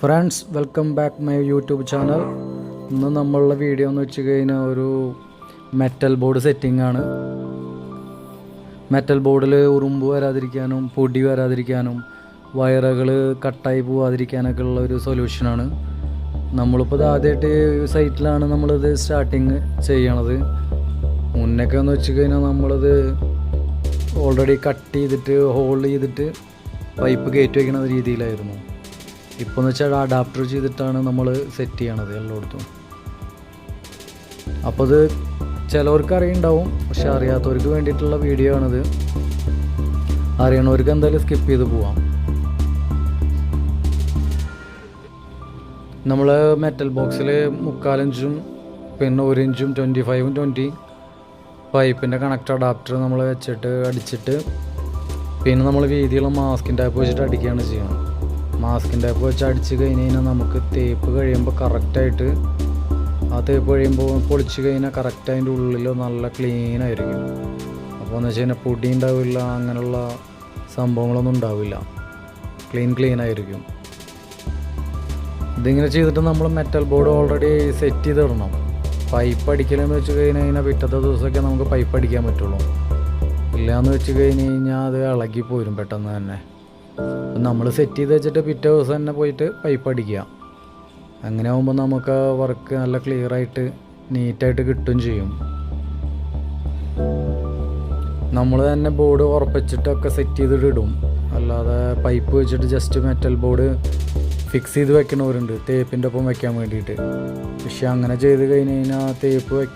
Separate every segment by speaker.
Speaker 1: Friends welcome back my YouTube channel. ഇന്ന് നമ്മളുടെ video എന്ന് വെച്ച് കഴിഞ്ഞാൽ ഒരു മെറ്റൽ ബോർഡ് സെറ്റിംഗ് ആണ്. മെറ്റൽ ബോർഡിൽ ഉറുമ്പ് വരാതിരിക്കാനും പൊടി വരാതിരിക്കാനും വയറുകൾ കട്ടായി പോവാതിരിക്കാനൊക്കെ ഉള്ള ഒരു സൊല്യൂഷനാണ് നമ്മളിപ്പോൾ ഇത് ആദ്യമായിട്ട് സൈറ്റിലാണ് നമ്മളിത് സ്റ്റാർട്ടിങ് ചെയ്യണത്. മുന്നൊക്കെ എന്ന് വെച്ച് കഴിഞ്ഞാൽ നമ്മളിത് ഓൾറെഡി കട്ട് ചെയ്തിട്ട് ഹോൾഡ് ചെയ്തിട്ട് പൈപ്പ് കയറ്റി വയ്ക്കുന്ന രീതിയിലായിരുന്നു. ഇപ്പോൾ എന്ന് വെച്ചാൽ അഡാപ്റ്റർ ചെയ്തിട്ടാണ് നമ്മൾ സെറ്റ് ചെയ്യണത് എല്ലായിടത്തും. അപ്പോൾ അത് ചിലവർക്ക് അറിയുണ്ടാവും പക്ഷെ അറിയാത്തവർക്ക് വേണ്ടിയിട്ടുള്ള വീഡിയോ ആണിത്. അറിയണവർക്ക് എന്തായാലും സ്കിപ്പ് ചെയ്ത് പോവാം. നമ്മൾ മെറ്റൽ ബോക്സിൽ മുക്കാലഞ്ചും പിന്നെ ഒരു ഇഞ്ചും ട്വന്റി ഫൈവും ട്വന്റി പൈപ്പിന്റെ കണക്ട് അഡാപ്റ്റർ നമ്മൾ വെച്ചിട്ട് അടിച്ചിട്ട് പിന്നെ നമ്മൾ വീതിയുള്ള മാസ്കിൻ ടൈപ്പ് വെച്ചിട്ട് അടിക്കുകയാണ് ചെയ്യുന്നത് മാസ്കിൻ ഒക്കെ വെച്ച് അടിച്ച് കഴിഞ്ഞ് കഴിഞ്ഞാൽ നമുക്ക് തേപ്പ് കഴിയുമ്പോൾ കറക്റ്റായിട്ട് ആ തേപ്പ് കഴിയുമ്പോൾ പൊളിച്ച് കഴിഞ്ഞാൽ കറക്റ്റ് അതിന്റെ ഉള്ളിൽ നല്ല ക്ലീൻ ആയിരിക്കും. അപ്പോൾ എന്ന് വെച്ച് കഴിഞ്ഞാൽ പൊടി ഉണ്ടാവില്ല അങ്ങനെയുള്ള സംഭവങ്ങളൊന്നും ഉണ്ടാവില്ല. ക്ലീൻ ക്ലീൻ ആയിരിക്കും. ഇതിങ്ങനെ ചെയ്തിട്ട് നമ്മൾ മെറ്റൽ ബോർഡ് ഓൾറെഡി സെറ്റ് ചെയ്തിടണം പൈപ്പ് അടിക്കലെന്ന് വെച്ച് കഴിഞ്ഞ് കഴിഞ്ഞാൽ പിറ്റത്തെ ദിവസമൊക്കെ നമുക്ക് പൈപ്പ് അടിക്കാൻ പറ്റുള്ളൂ. ഇല്ലയെന്ന് വെച്ച് കഴിഞ്ഞ് കഴിഞ്ഞാൽ അത് ഇളകി പോരും പെട്ടെന്ന് തന്നെ. നമ്മൾ സെറ്റ് ചെയ്ത് വെച്ചിട്ട് പിറ്റേ ദിവസം തന്നെ പോയിട്ട് പൈപ്പ് അടിക്കുക. അങ്ങനെ ആകുമ്പോൾ നമുക്ക് ആ വർക്ക് നല്ല ക്ലിയർ ആയിട്ട് നീറ്റായിട്ട് കിട്ടുകയും ചെയ്യും. നമ്മൾ തന്നെ ബോർഡ് ഉറപ്പിച്ചിട്ടൊക്കെ സെറ്റ് ചെയ്തിട്ട് ഇടും. അല്ലാതെ പൈപ്പ് വെച്ചിട്ട് ജസ്റ്റ് മെറ്റൽ ബോർഡ് ഫിക്സ് ചെയ്ത് വെക്കണവരുണ്ട്. തേപ്പിന്റെ ഒപ്പം വെക്കാൻ വേണ്ടിയിട്ട്. പക്ഷേ അങ്ങനെ ചെയ്ത് കഴിഞ്ഞ് കഴിഞ്ഞാൽ തേപ്പ്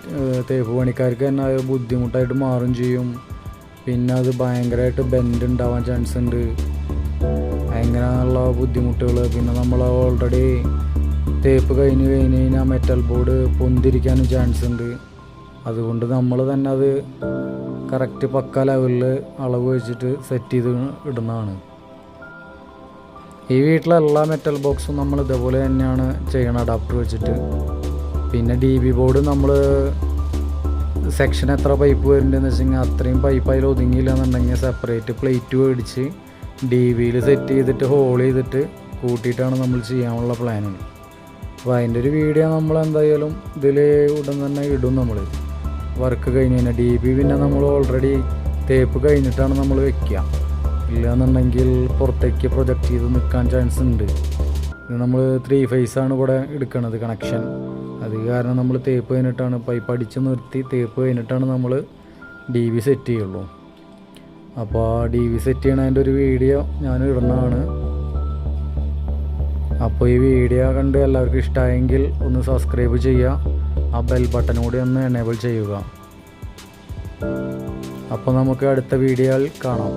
Speaker 1: തേപ്പ് പണിക്കാർക്ക് തന്നെ അത് ബുദ്ധിമുട്ടായിട്ട് മാറും ചെയ്യും. പിന്നെ അത് ഭയങ്കരമായിട്ട് ബെൻഡ് ഉണ്ടാവാൻ ചാൻസ് ഉണ്ട്. അങ്ങനെയുള്ള ബുദ്ധിമുട്ടുകൾ? പിന്നെ നമ്മൾ ഓൾറെഡി തേപ്പ് കഴിഞ്ഞ് കഴിഞ്ഞ് കഴിഞ്ഞാൽ മെറ്റൽ ബോർഡ് പൊന്തിരിക്കാനും ചാൻസ് ഉണ്ട്. അതുകൊണ്ട് നമ്മൾ തന്നെ അത് കറക്റ്റ് പക്ക ലെവലിൽ അളവ് വെച്ചിട്ട് സെറ്റ് ചെയ്ത് ഇടുന്നതാണ്. ഈ വീട്ടിലെ എല്ലാ മെറ്റൽ ബോക്സും നമ്മൾ ഇതേപോലെ തന്നെയാണ് ചെയ്യണം അഡാപ്റ്റർ വെച്ചിട്ട്. പിന്നെ ഡി ബി ബോർഡ് നമ്മൾ സെക്ഷൻ എത്ര പൈപ്പ് വരുന്നുണ്ടെന്ന് വെച്ച് കഴിഞ്ഞാൽ അത്രയും പൈപ്പ് അതിൽ ഒതുങ്ങിയില്ല എന്നുണ്ടെങ്കിൽ സെപ്പറേറ്റ് പ്ലേറ്റ് മേടിച്ച് ഡി വിയിൽ സെറ്റ് ചെയ്തിട്ട് ഹോൾ ചെയ്തിട്ട് കൂട്ടിയിട്ടാണ് നമ്മൾ ചെയ്യാനുള്ള പ്ലാനിങ് അപ്പോൾ അതിന്റെ ഒരു വീഡിയോ നമ്മൾ എന്തായാലും ഇതിൽ ഉടൻ തന്നെ ഇടും നമ്മൾ. വർക്ക് കഴിഞ്ഞ് കഴിഞ്ഞാൽ ഡി ബി പിന്നെ നമ്മൾ ഓൾറെഡി തേപ്പ് കഴിഞ്ഞിട്ടാണ് നമ്മൾ വെക്കുക. ഇല്ലയെന്നുണ്ടെങ്കിൽ പുറത്തേക്ക് പ്രൊജക്റ്റ് ചെയ്ത് നിൽക്കാൻ ചാൻസ് ഉണ്ട്. ഇത് നമ്മൾ ത്രീ ഫേസ് ആണ് ഇവിടെ എടുക്കുന്നത് കണക്ഷൻ അത് കാരണം നമ്മൾ തേപ്പ് കഴിഞ്ഞിട്ടാണ് പൈപ്പ് അടിച്ച് നിർത്തി തേപ്പ് കഴിഞ്ഞിട്ടാണ് നമ്മൾ ഡി വി സെറ്റ് ചെയ്യുള്ളൂ. അപ്പോൾ ഡി വി സെറ്റ് ചെയ്യണതിന്റെ ഒരു വീഡിയോ ഞാൻ ഇടുന്നതാണ്. അപ്പോൾ ഈ വീഡിയോ കണ്ട് എല്ലാവർക്കും ഇഷ്ടമായെങ്കിൽ ഒന്ന് സബ്സ്ക്രൈബ് ചെയ്യുക ആ ബെൽ ബട്ടൺ കൂടി ഒന്ന് എനേബിൾ ചെയ്യുക. അപ്പോൾ നമുക്ക് അടുത്ത വീഡിയോയിൽ കാണാം.